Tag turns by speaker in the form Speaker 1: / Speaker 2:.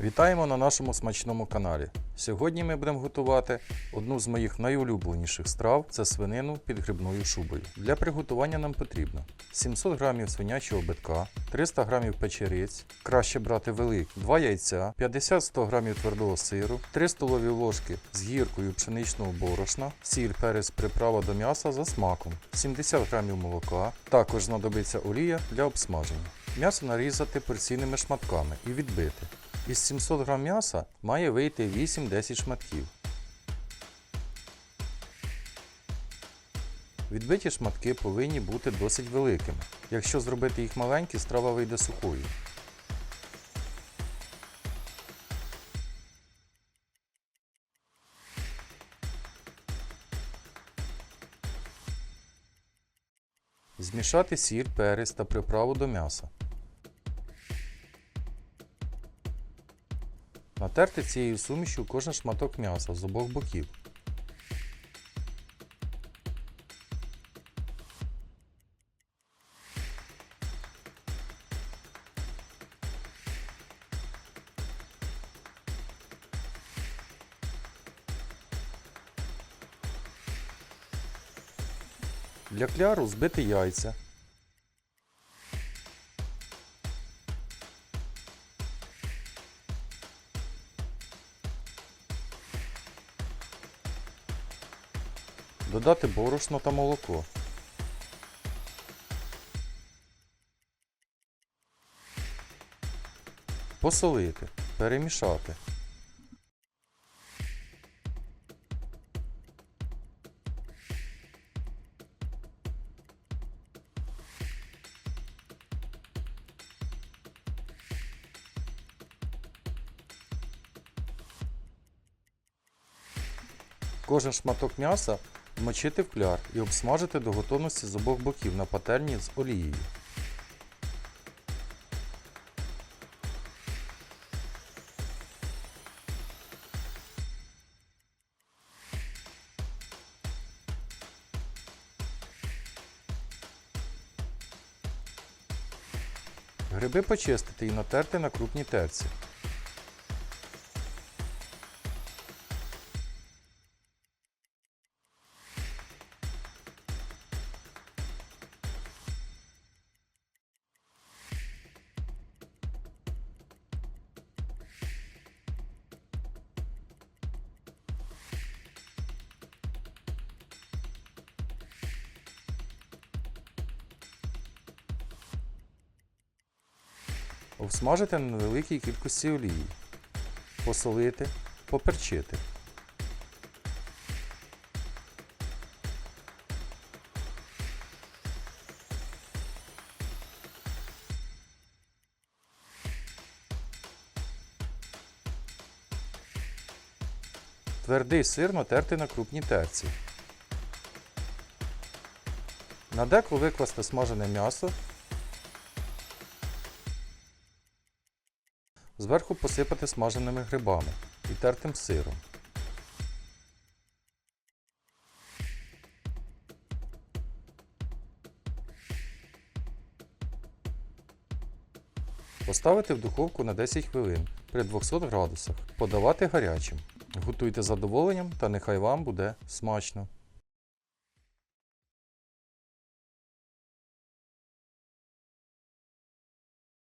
Speaker 1: Вітаємо на нашому смачному каналі. Сьогодні ми будемо готувати одну з моїх найулюбленіших страв це свинину під грибною шубою. Для приготування нам потрібно 700 г свинячого битка, 300 г печериць, краще брати велик, 2 яйця, 50-100 г твердого сиру, 3 столові ложки з гіркою пшеничного борошна, сіль, перець, приправа до м'яса за смаком, 70 г молока, також знадобиться олія для обсмаження. М'ясо нарізати порційними шматками і відбити. Із 700 г м'яса має вийти 8-10 шматків. Відбиті шматки повинні бути досить великими. Якщо зробити їх маленькі, страва вийде сухою. Змішати сіль, перець та приправу до м'яса. Натерти цією сумішю кожен шматок м'яса з обох боків. Для кляру збити яйця. Додати борошно та молоко. Посолити. Перемішати. Кожен шматок м'яса вмочити в кляр і обсмажити до готовності з обох боків на пательні з олією. Гриби почистити і натерти на крупній терці. Обсмажити на невеликій кількості олії. Посолити, поперчити. Твердий сир натерти на крупній терці. На деко викласти смажене м'ясо Зверху посипати смаженими грибами і тертим сиром. Поставити в духовку на 10 хвилин при 200 градусах. Подавати гарячим. Готуйте задоволенням та нехай вам буде смачно.